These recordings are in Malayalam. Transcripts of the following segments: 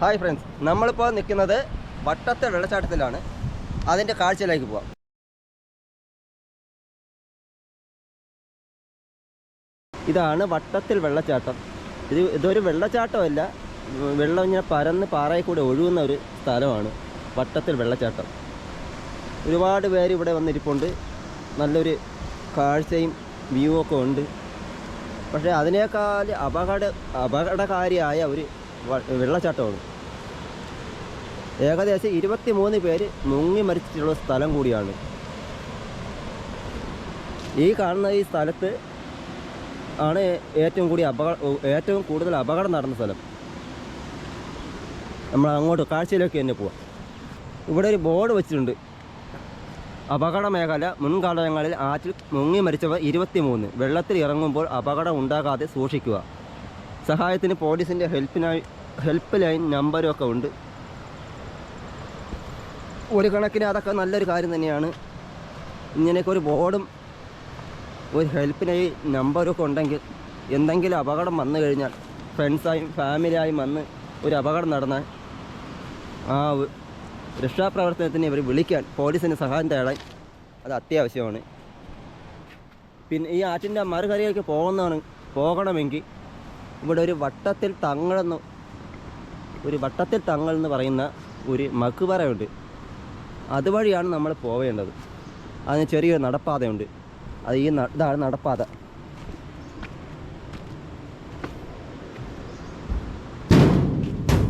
ഹായ് ഫ്രണ്ട്സ് നമ്മളിപ്പോൾ നിൽക്കുന്നത് വട്ടത്തെ വെള്ളച്ചാട്ടത്തിലാണ്. അതിന്റെ കാഴ്ചയിലേക്ക് പോവാം. ഇതാണ് വട്ടത്തിൽ വെള്ളച്ചാട്ടം. ഇത് ഇതൊരു വെള്ളച്ചാട്ടമല്ല വെള്ളം ഇങ്ങനെ പരന്ന് പാറയിൽ കൂടെ ഒഴുകുന്ന ഒരു സ്ഥലമാണ് വട്ടത്തിൽ വെള്ളച്ചാട്ടം. ഒരുപാട് പേര് ഇവിടെ വന്നിരിപ്പുണ്ട്. നല്ലൊരു കാഴ്ചയും വ്യൂ ഒക്കെ ഉണ്ട്. പക്ഷേ അതിനേക്കാൾ അപകട അപകടകാരിയായ ഒരു വെള്ളച്ചാട്ടമാണ്. ഏകദേശം ഇരുപത്തി മൂന്ന് പേര് മുങ്ങി മരിച്ചിട്ടുള്ള സ്ഥലം കൂടിയാണ്. ഈ കാണുന്ന ഈ സ്ഥലത്ത് ആണ് ഏറ്റവും കൂടി അപകട ഏറ്റവും കൂടുതൽ അപകടം നടന്ന സ്ഥലം. നമ്മൾ അങ്ങോട്ട് കാഴ്ചയിലേക്ക് തന്നെ പോവാം. ഇവിടെ ഒരു ബോർഡ് വെച്ചിട്ടുണ്ട്. അപകട മേഖല മുൻകാലങ്ങളിൽ ആറ്റിൽ മുങ്ങി മരിച്ചവർ ഇരുപത്തി മൂന്ന് വെള്ളത്തിൽ ഇറങ്ങുമ്പോൾ അപകടം ഉണ്ടാകാതെ സൂക്ഷിക്കുക. സഹായത്തിന് പോലീസിന്റെ ഹെൽപ്പിനായി ഹെൽപ്പ് ലൈൻ നമ്പരും ഒക്കെ ഉണ്ട്. ഒരു കണക്കിന് അതൊക്കെ നല്ലൊരു കാര്യം തന്നെയാണ്. ഇങ്ങനെയൊക്കെ ഒരു ബോർഡും ഒരു ഹെൽപ്പിനായി നമ്പരും ഒക്കെ ഉണ്ടെങ്കിൽ എന്തെങ്കിലും അപകടം വന്നു കഴിഞ്ഞാൽ ഫ്രണ്ട്സായും ഫാമിലിയായും വന്ന് ഒരു അപകടം നടന്നാൽ ആ രക്ഷാപ്രവർത്തനത്തിന് ഇവർ വിളിക്കാൻ പോലീസിന് സഹായം തേടാൻ അത് അത്യാവശ്യമാണ്. പിന്നെ ഈ ആറ്റിന്റെ മറുകരയിലേക്ക് പോകുന്നതാണ് പോകണമെങ്കിൽ ഇവിടെ ഒരു വട്ടത്തിൽ തങ്ങളെന്ന് ഒരു വട്ടത്തിൽ തങ്ങൾ എന്ന് പറയുന്ന ഒരു മക്കുപറയുണ്ട് അതുവഴിയാണ് നമ്മൾ പോവേണ്ടത്. അതിന് ചെറിയൊരു നടപ്പാതയുണ്ട്. അത് ഈ ഇതാണ് നടപ്പാത.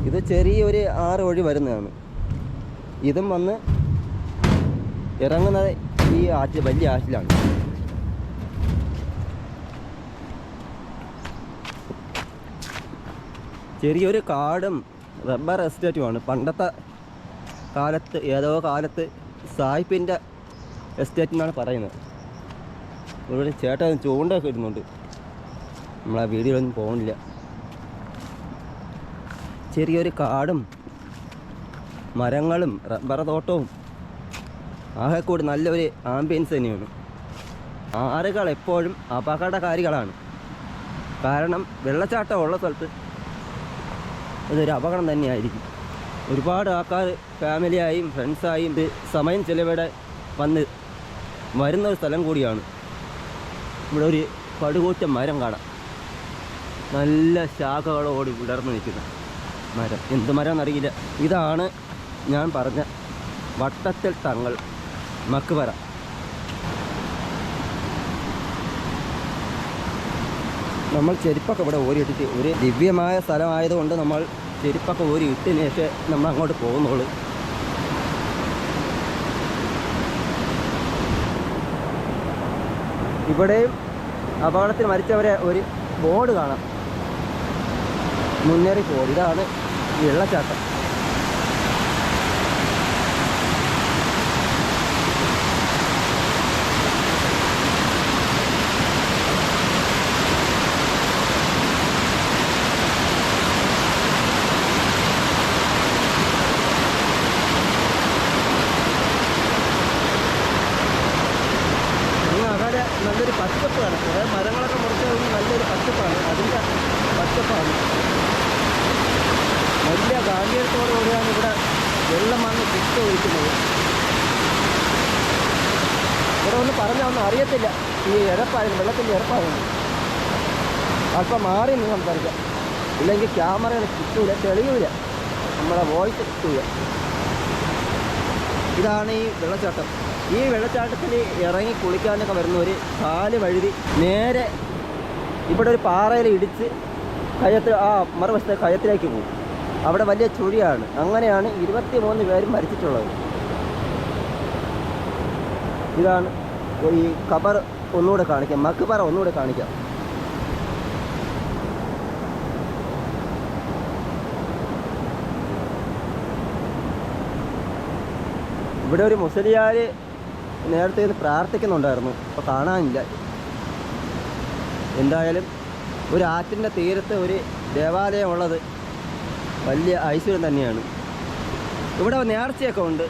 ഇത് ചെറിയൊരു ആറ് വഴി വരുന്നതാണ്. ഇതും വന്ന് ഇറങ്ങുന്നത് ഈ ആറ്റിൽ വലിയ ആറ്റിലാണ്. ചെറിയൊരു കാടും റബ്ബർ എസ്റ്റേറ്റുമാണ്. പണ്ടത്തെ കാലത്ത് ഏതോ കാലത്ത് സായിപ്പിന്റെ എസ്റ്റേറ്റ് എന്നാണ് പറയുന്നത്. ഇവിടെ ചേട്ടൻ ചൂണ്ടൊക്കെ ഇടുന്നുണ്ട്. നമ്മളാ വീഡിയോയിലൊന്നും പോകുന്നില്ല ചെറിയൊരു കാടും മരങ്ങളും റബ്ബർ തോട്ടവും ആകെക്കൂടി നല്ലൊരു ആംബിയൻസ് തന്നെയാണ്. ആറുകൾ എപ്പോഴും അപകടകാരികളാണ്. കാരണം വെള്ളച്ചാട്ടം ഉള്ള സ്ഥലത്ത് ഇതൊരു അപകടം തന്നെയായിരിക്കും. ഒരുപാട് ആൾക്കാർ ഫാമിലിയായും ഫ്രണ്ട്സായും സമയം ചിലവിടെ വന്ന് വരുന്ന ഒരു സ്ഥലം കൂടിയാണ്. ഇവിടെ ഒരു പടുകൂറ്റ മരം കാണാം. നല്ല ശാഖകളോട് വിടർന്ന് നിൽക്കുന്ന മരം. എന്ത് മരം എന്നറിയില്ല ഇതാണ് ഞാൻ പറഞ്ഞ വട്ടത്തിൽ തങ്ങൾ മക്കുവര. നമ്മൾ ചെരുപ്പൊക്കെ ഇവിടെ ഓരിയിട്ടിട്ട് ഒരു ദിവ്യമായ സ്ഥലമായതുകൊണ്ട് നമ്മൾ ചെരുപ്പൊക്കെ ഓരി ഇട്ടിന് ശേഷം നമ്മൾ അങ്ങോട്ട് പോകുന്നുള്ളൂ. ഇവിടെയും അപകടത്തിൽ മരിച്ചവരെ ഒരു ബോർഡ് കാണാം. മുന്നേറി പോകും ഇതാണ് വെള്ളച്ചാട്ടം അങ്ങ് അകലെ നല്ലൊരു പച്ചപ്പ് കാണാം കുറേ മരങ്ങളൊക്കെ മുറിച്ച് കഴിഞ്ഞ് നല്ലൊരു പച്ചപ്പാണ് അതിന്റെ പച്ചപ്പാണ് വലിയ ഗാംഭീര്യത്തോടുകൂടിയാണ് ഇവിടെ വെള്ളം വന്ന് കുത്തി ഒഴിക്കുന്നത്. ഇവിടെ ഒന്ന് പറഞ്ഞാൽ ഒന്നും അറിയത്തില്ല. ഈ ഇരപ്പായിരുന്നു വെള്ളത്തിന്റെ ഇരപ്പായിരുന്നു അല്പം മാറി നിന്ന് സംസാരിക്കാം. ഇല്ലെങ്കിൽ ക്യാമറകൾ കിട്ടൂല തെളിയൂല. നമ്മളെ വോയിസ് കിട്ടൂല ഇതാണ് ഈ വെള്ളച്ചാട്ടം. ഈ വെള്ളച്ചാട്ടത്തിൽ ഇറങ്ങി കുളിക്കാനൊക്കെ വരുന്നവർ കാൽ വഴുതി നേരെ ഇവിടെ ഒരു പാറയിൽ ഇടിച്ച് കയത്തിൽ ആ മറുവശത്തെ കയത്തിലേക്ക് പോകും. അവിടെ വലിയ ചുഴിയാണ്. അങ്ങനെയാണ് ഇരുപത്തി മൂന്ന് പേരും മരിച്ചിട്ടുള്ളത്. ഇതാണ് ഈ ഖബർ ഒന്നുകൂടെ കാണിക്കാം. മക്ബറ ഒന്നുകൂടെ കാണിക്കാം. ഇവിടെ ഒരു മുസ്ലിയാർ നേരത്തെ ഇത് പ്രാർത്ഥിക്കുന്നുണ്ടായിരുന്നു. അപ്പോൾ കാണാനില്ല. എന്തായാലും ഒരു ആറ്റിന്റെ തീരത്ത് ഒരു ദേവാലയം ഉള്ളത് വലിയ ഐശ്വര്യം തന്നെയാണ്. ഇവിടെ നേർച്ചയൊക്കെ ഉണ്ട്.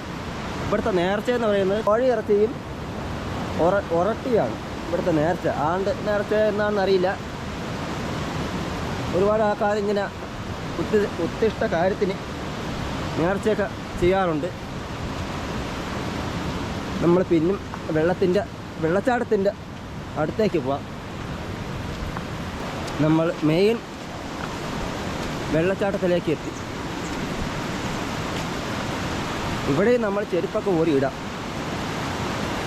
ഇവിടുത്തെ നേർച്ച എന്ന് പറയുന്നത് കോഴി ഇറച്ചിയും ഒറ ഒറട്ടിയാണ്. ഇവിടുത്തെ നേർച്ച. ആണ്ട് നേർച്ച എന്നാണെന്ന് അറിയില്ല. ഒരുപാട് ആൾക്കാർ ഇങ്ങനെ ഉത്തി ഉത്തിഷ്ട കാര്യത്തിന് നേർച്ചയൊക്കെ ചെയ്യാറുണ്ട്. നമ്മൾ പിന്നും വെള്ളത്തിന്റെ വെള്ളച്ചാട്ടത്തിന്റെ അടുത്തേക്ക് പോവാം. നമ്മൾ മെയിൻ വെള്ളച്ചാട്ടത്തിലേക്ക് എത്തി. ഇവിടെ നമ്മൾ ചെരുപ്പൊക്കെ ഓടിയിടാം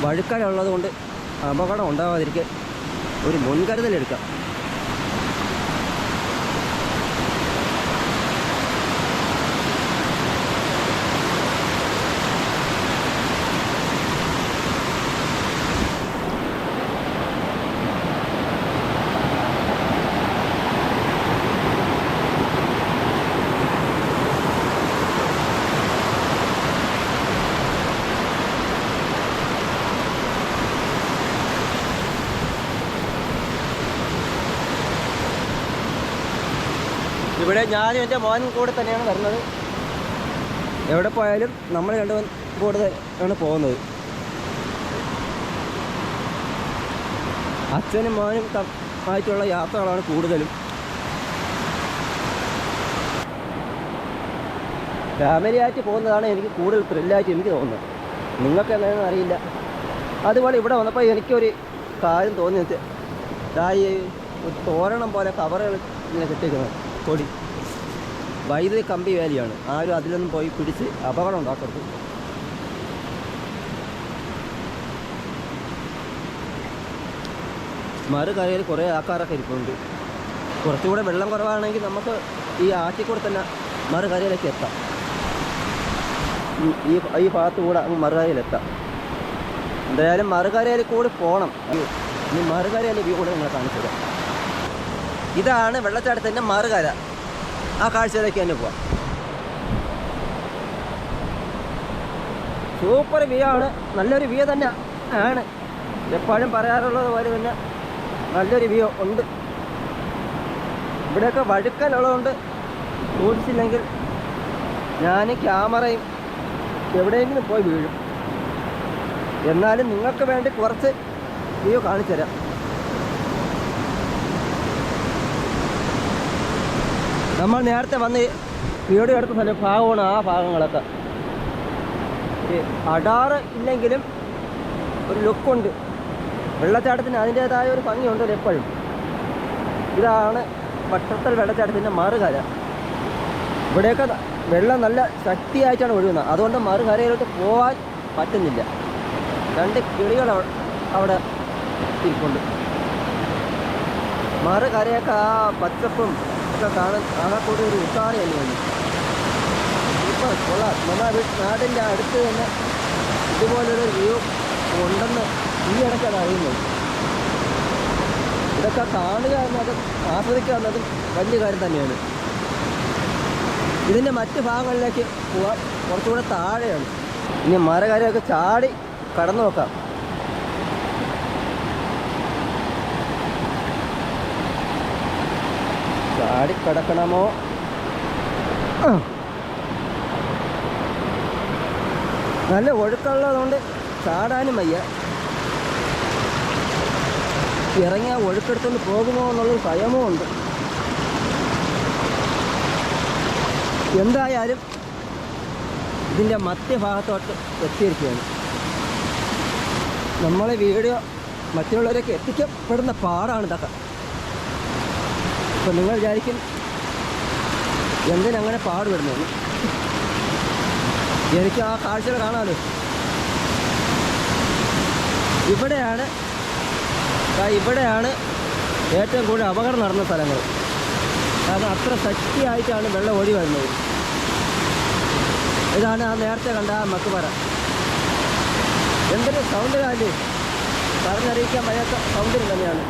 വഴുക്കലുള്ളത് കൊണ്ട് അപകടം ഉണ്ടാവാതിരിക്കാൻ ഒരു മുൻകരുതലെടുക്കാം. ഇവിടെ ഞാനും എന്റെ മോനും കൂടെ തന്നെയാണ് വരുന്നത്. എവിടെ പോയാലും നമ്മൾ രണ്ട് കൂടെ ആണ് പോകുന്നത്. അച്ഛനും മോനും ആയിട്ടുള്ള യാത്രകളാണ് കൂടുതലും. ഫാമിലി ആയിട്ട് പോകുന്നതാണ് എനിക്ക് കൂടുതൽ ത്രില്ലായിട്ട് എനിക്ക് തോന്നുന്നത്. നിങ്ങൾക്ക് എന്താണെന്ന് അറിയില്ല. അതുപോലെ ഇവിടെ വന്നപ്പോൾ എനിക്കൊരു കാര്യം തോന്നി വെച്ചാൽ ഈ ഒരു തോരണം പോലെ കവറുകൾ ഇങ്ങനെ കിട്ടിയിരിക്കുന്നത്. കൊടി. വൈദ്യുതി കമ്പി വേലിയാണ്. ആരും അതിലൊന്നും പോയി പിടിച്ച് അപകടം ഉണ്ടാക്കരുത്. മറുകരയിൽ കുറേ ആൾക്കാരൊക്കെ ഇരിപ്പുണ്ട്. കുറച്ചുകൂടെ വെള്ളം കുറവാണെങ്കിൽ നമുക്ക് ഈ ആറ്റിക്കൂടെ തന്നെ മറുകരയിലേക്ക് എത്താം. ഈ- ഈ ഭാഗത്ത് കൂടെ അങ്ങ് മറുകരയിലെത്താം എന്തായാലും മറുകരയിൽ കൂടി പോകണം. ഇനി മറുകരയിലെ വ്യൂ കൂടെ നിങ്ങളെ കാണിച്ചു തരാം ഇതാണ് വെള്ളച്ചാട്ടത്തിന്റെ മറുകര. ആ കാഴ്ചയിലേക്ക് തന്നെ പോവാം. സൂപ്പർ വ്യൂ ആണ്. നല്ലൊരു വ്യൂ തന്നെ ആണ്. എപ്പോഴും പറയാറുള്ളത് പോലെ തന്നെ നല്ലൊരു വ്യൂ ഉണ്ട്. ഇവിടെയൊക്കെ വഴുക്കലുള്ളതുകൊണ്ട് സൂക്ഷിച്ചില്ലെങ്കിൽ ഞാൻ ക്യാമറയും എവിടെയെങ്കിലും പോയി വീഴും. എന്നാലും നിങ്ങൾക്ക് വേണ്ടി കുറച്ച് വ്യൂ കാണിച്ചു തരാം നമ്മൾ നേരത്തെ വന്ന് വീഡിയോ എടുത്ത സ്ഥലം ഭാഗമാണ് ആ ഭാഗങ്ങളൊക്കെ. അടാറ് ഇല്ലെങ്കിലും ഒരു ലുക്കുണ്ട് വെള്ളച്ചാട്ടത്തിന് അതിന്റേതായ ഒരു ഭംഗിയുണ്ട് എപ്പോഴും. ഇതാണ് വട്ടത്തൽ വെള്ളച്ചാട്ടത്തിന്റെ മറുകര. ഇവിടെയൊക്കെ വെള്ളം നല്ല ശക്തിയായിട്ടാണ് ഒഴുകുന്നത്. അതുകൊണ്ട് മറുകരയിലോട്ട് പോകാൻ പറ്റുന്നില്ല. രണ്ട് കിളികൾ അവിടെ ഇരിപ്പുണ്ട്. മറുകരയൊക്കെ ആ പച്ചപ്പും ഒക്കെ കാണാൻ ആകെ കൂടി ഒരു ഉഷാറ് തന്നെയാണ്. ഇപ്പോൾ കൊള്ളാം നമ്മുടെ നാടിന്റെ അടുത്ത് തന്നെ ഇതുപോലൊരു വ്യൂ ഉണ്ടെന്ന് ഈ ഇടയ്ക്കാണ് അറിയുന്നത് ഇതൊക്കെ കാണുക എന്നതും ആസ്വദിക്കുക എന്നതും വലിയ കാര്യം തന്നെയാണ്. ഇതിന്റെ മറ്റ് ഭാഗങ്ങളിലേക്ക് പോവാം. കുറച്ചുകൂടെ താഴെയാണ്. ഇനി മരകാര്യമൊക്കെ ചാടി കടന്നു നോക്കാം. ചാടി കിടക്കണമോ നല്ല ഒഴുക്കുള്ളതുകൊണ്ട് ചാടാനും വയ്യ. ഇറങ്ങിയ ഒഴുക്കെടുത്തുകൊണ്ട് പോകുമോ എന്നുള്ളൊരു ഭയമോ ഉണ്ട്. എന്തായാലും ഇതിന്റെ മധ്യഭാഗത്തോട്ട് എത്തിയിരിക്കുകയാണ്. നമ്മളെ വീഡിയോ മറ്റുള്ളവരൊക്കെ എത്തിക്കപ്പെടുന്ന പാടാണ് ഇതൊക്കെ. ഇപ്പം നിങ്ങൾ വിചാരിക്കും എന്തിനങ്ങനെ പാടുപെടുന്നത് എനിക്ക് ആ കാഴ്ചകൾ കാണാമല്ലോ. ഇവിടെയാണ് ഇവിടെയാണ് ഏറ്റവും കൂടുതൽ അപകടം നടന്ന സ്ഥലങ്ങൾ. കാരണം അത്ര ശക്തിയായിട്ടാണ് വെള്ളം ഓടി വരുന്നത്. ഇതാണ് ആ നേരത്തെ കണ്ട ആ മക്കുപറ എന്തൊരു സൗണ്ട് കാര്യം പറഞ്ഞറിയിക്കാൻ വയ്യാത്ത സൗണ്ടിന് തന്നെയാണ്.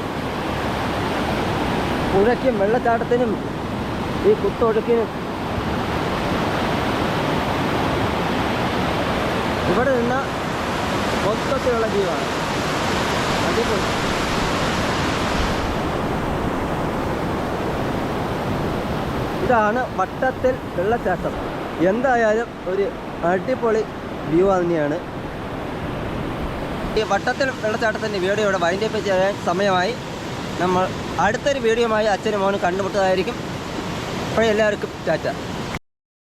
പുഴയ്ക്കും വെള്ളച്ചാട്ടത്തിനും ഈ കുത്തൊഴുക്കിനും. ഇവിടെ നിന്ന് മൊത്തത്തിലുള്ള ജീവാണ്. അടിപൊളി. ഇതാണ് വട്ടത്തിൽ വെള്ളച്ചാട്ടം. എന്തായാലും ഒരു അടിപൊളി വ്യൂ തന്നെയാണ്. ഈ വട്ടത്തിൽ വെള്ളച്ചാട്ടത്തിന്റെ വീഡിയോ ഇവിടെ വൈൻഡപ്പ് ചെയ്യാൻ സമയമായി. നമ്മൾ അടുത്തൊരു വീഡിയോയുമായി അച്ഛനും മോനും കണ്ടുമുട്ടതായിരിക്കും അപ്പോഴെല്ലാവർക്കും ടാറ്റ.